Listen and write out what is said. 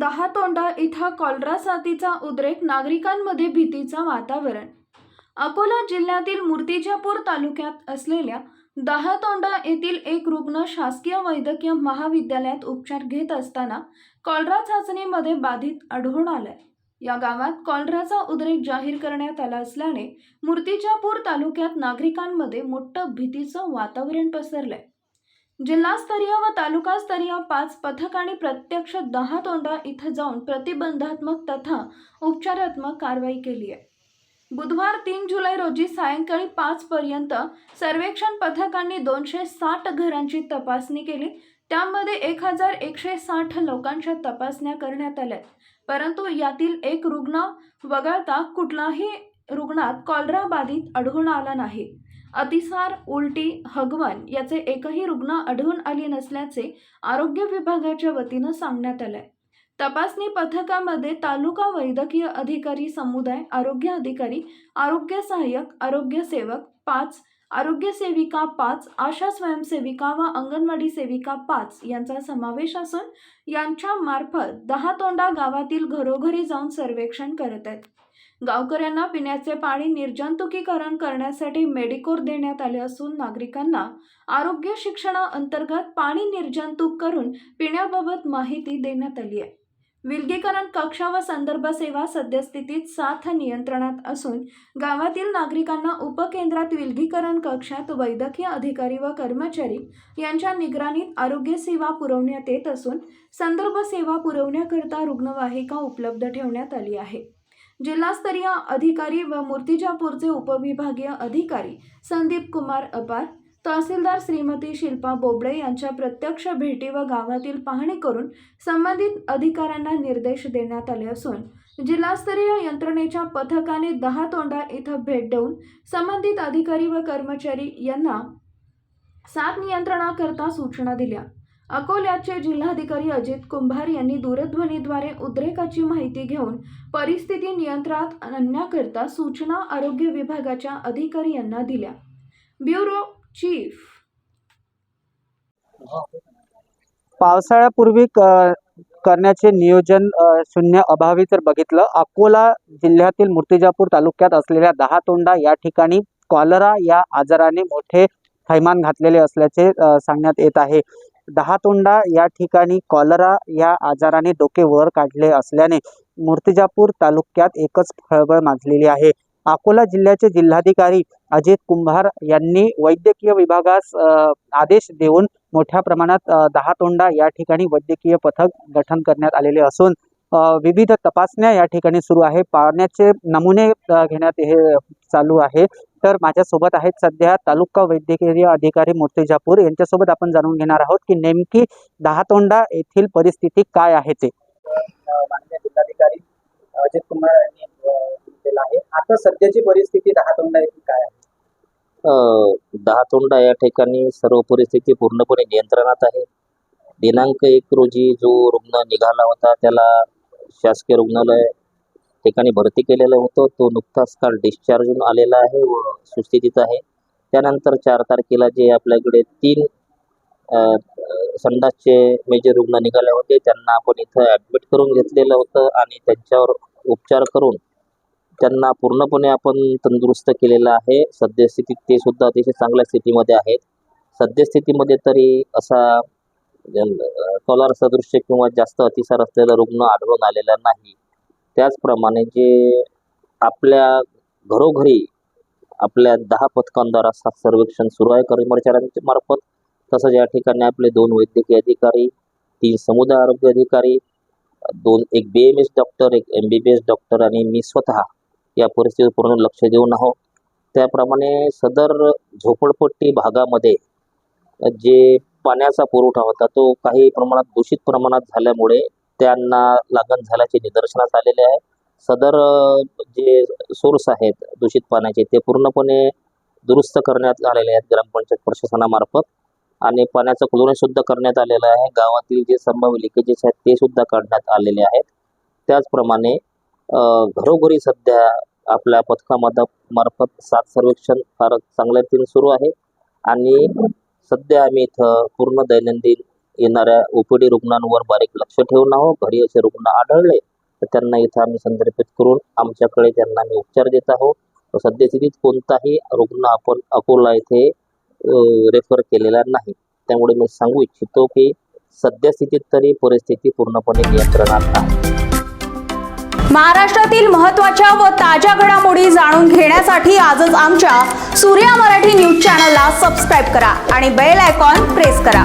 मूर्तिजापूर दहा तोंडा इथं कॉलरा साथीचा उद्रेक नागरिकांमध्ये भीतीचं वातावरण. अकोला जिल्ह्यातील मूर्तिजापूर तालुक्यात असलेल्या दहा तोंडा येथील एक रुग्ण शासकीय वैद्यकीय महाविद्यालयात उपचार घेत असताना कॉलरा चाचणीमध्ये बाधित आढळून आलाय. या गावात कॉलराचा उद्रेक जाहीर करण्यात आला असल्याने मूर्तिजापूर तालुक्यात नागरिकांमध्ये मोठं भीतीचं वातावरण पसरलंय. जिल्हास्तरीय व तालुकास्तरीय पाच पथक आणि प्रत्यक्ष दहा तोंडा इथं जाऊन प्रतिबंधात्मक तथा उपचारात्मक कारवाई केली आहे. बुधवार तीन जुलै रोजी सायंकाळी पाच पर्यंत सर्वेक्षण पथकांनी दोनशे साठ घरांची तपासणी केली. त्यामध्ये एक हजार एकशे साठ लोकांच्या तपासण्या करण्यात आल्या परंतु यातील एक रुग्ण वगळता कुठलाही रुग्णात कॉलरा बाधित आढळून आला नाही. अतिसार उलटी हगवण याचे एकही रुग्ण आढळून आले नसल्याचे आरोग्य विभागाच्या वतीनं सांगण्यात आलंय. तपासणी पथकामध्ये तालुका वैद्यकीय अधिकारी समुदाय आरोग्य अधिकारी आरोग्य सहाय्यक आरोग्य सेवक पाच आरोग्य सेविका पाच आशा स्वयंसेविका व अंगणवाडी सेविका पाच यांचा समावेश असून यांच्या मार्फत दहा तोंडा गावातील घरोघरी जाऊन सर्वेक्षण करत आहेत. गावकऱ्यांना पिण्याचे पाणी निर्जंतुकीकरण करण्यासाठी मेडिकोर देण्यात आले असून नागरिकांना आरोग्य शिक्षणा अंतर्गत पाणी निर्जंतुक करून पिण्याबाबत माहिती देण्यात आली आहे. विलगीकरण कक्ष व संदर्भ सेवा सद्यस्थितीत साथ नियंत्रणात असून गावातील नागरिकांना उपकेंद्रात विलगीकरण कक्षात वैद्यकीय अधिकारी व कर्मचारी यांच्या निगराणीत आरोग्य सेवा पुरवण्यात येत असून संदर्भ सेवा पुरवण्याकरता रुग्णवाहिका उपलब्ध ठेवण्यात आली आहे. जिल्हास्तरीय अधिकारी व मूर्तिजापूरचे उपविभागीय अधिकारी संदीप कुमार अपार तहसीलदार श्रीमती शिल्पा बोबडे यांच्या प्रत्यक्ष भेटी व गावातील पाहणी करून संबंधित अधिकाऱ्यांना निर्देश देण्यात आले असून जिल्हास्तरीय यंत्रणेच्या पथकाने दहा तोंडा इथं भेट देऊन संबंधित अधिकारी व कर्मचारी यांना साथ नियंत्रणाकरता सूचना दिल्या. अकोल्याचे जिल्हाधिकारी अजित कुंभार यांनी दूरध्वनीद्वारे उद्रेकाची माहिती घेऊन परिस्थिती नियंत्रणात आणण्याकरता सूचना आरोग्य विभागाच्या अधिकारी यांना दिल्या. Bureau chief. पावसाळ्यापूर्वी करण्याचे नियोजन शून्य अभावी तर बघितलं. अकोला जिल्ह्यातील मूर्तिजापूर तालुक्यात असलेल्या दहा तोंडा या ठिकाणी कॉलरा या आजाराने मोठे थैमान घातलेले असल्याचे सांगण्यात येत आहे. दहातोंडा या ठिकाणी कॉलरा या आजाराने डोके वर काढले असल्याने मूर्तिजापूर तालुक्यात एकच फळबळ माजलेली आहे. अकोला जिल्ह्याचे जिल्हाधिकारी अजित कुंभार यांनी वैद्यकीय विभागास आदेश देऊन मोठ्या प्रमाणात दहातोंडा या ठिकाणी वैद्यकीय पथक गठन करण्यात आलेले असून विविध तपासण्या या ठिकाणी सुरू आहे. पाण्याचे नमुने घेण्यात हे चालू आहे. तर माझ्यासोबत आहेत सध्या तालुका वैद्यकीय अधिकारी मूर्तिजापूर. यांच्यासोबत आपण जाणून घेणार आहोत की नेमकी दहा तोंडा येथील परिस्थिती काय आहे ते. माननीय जिल्हाधिकारी अजित कुमार यांनी केलं आहे. आता सध्याची परिस्थिती दहा तोंडा येथील काय आहे? दहातोंडा या ठिकाणी सर्व परिस्थिती पूर्णपणे नियंत्रणात आहे. दिनांक एक रोजी जो रुग्ण निघाला होता त्याला शासकीय रुग्णालय ठिकाणी भरती केलेलं होतं. तो नुकताच काल डिस्चार्ज होऊन आलेला आहे व सुस्थितीत आहे. त्यानंतर चार तारखेला जे आपल्याकडे तीन संडासचे मेजर रुग्ण निघाले होते. त्यांना आपण इथं ॲडमिट करून घेतलेलं होतं आणि त्यांच्यावर उपचार करून त्यांना पूर्णपणे आपण तंदुरुस्त केलेलं आहे. सद्यस्थितीत ते सुद्धा अतिशय चांगल्या स्थितीमध्ये आहेत. सद्यस्थितीमध्ये तरी असा कॉलर सदृश्य किंवा जास्त अतिसार असलेला रुग्ण आढळून आलेला नाही. त्याचप्रमाणे जे आपल्या घरोघरी आपल्या दहा पथकांद्वारा सात सर्वेक्षण सुरू आहे कर्मचाऱ्यांच्या मार्फत. तसंच या ठिकाणी आपले दोन वैद्यकीय अधिकारी तीन समुदाय आरोग्य अधिकारी दोन एक बी एम एस डॉक्टर एक M B B S doctor आणि मी स्वतः या परिस्थितीवर पूर्ण लक्ष देऊन आहोत. त्याप्रमाणे सदर झोपडपट्टी भागामध्ये जे पाण्याचा पुरवठा होता तो काही प्रमाणात दूषित प्रमाणात झाल्यामुळे त्यांना लागण झाल्याचे निदर्शनास आलेले आहे. सदर जे सोर्स आहेत दूषित पाण्याचे ते पूर्णपणे दुरुस्त करण्यात आलेले आहेत ग्रामपंचायत प्रशासनामार्फत. आणि पाण्याचं क्लोरीन सुद्धा करण्यात आलेलं आहे. गावातील जे संभाव्य लिकेजेस आहेत ते सुद्धा काढण्यात आलेले आहेत. त्याचप्रमाणे घरोघरी सध्या आपल्या पथकामध्ये मार्फत सात सर्वेक्षण फार चांगल्या रीतीने सुरू आहे. आणि सध्या आम्ही इथं पूर्ण दैनंदिन येणाऱ्या ओपीडी रुग्णांवर बारीक लक्ष ठेवून आहोत घरी असे रुग्ण आढळले तर त्यांना इथं आम्ही संदर्भित करून आमच्याकडे त्यांना आम्ही उपचार देत आहोत. सद्यस्थितीत कोणताही रुग्ण आपण अकोला येथे रेफर केलेला नाही. त्यामुळे मी सांगू इच्छितो की सद्यस्थितीत तरी परिस्थिती पूर्णपणे नियंत्रणात आहे. महाराष्ट्रातील महत्त्वाच्या व ताज्या घडामोडी जाणून घेण्यासाठी आजच आमच्या सूर्या मराठी न्यूज चॅनलला सबस्क्राईब करा आणि बेल आयकॉन प्रेस करा.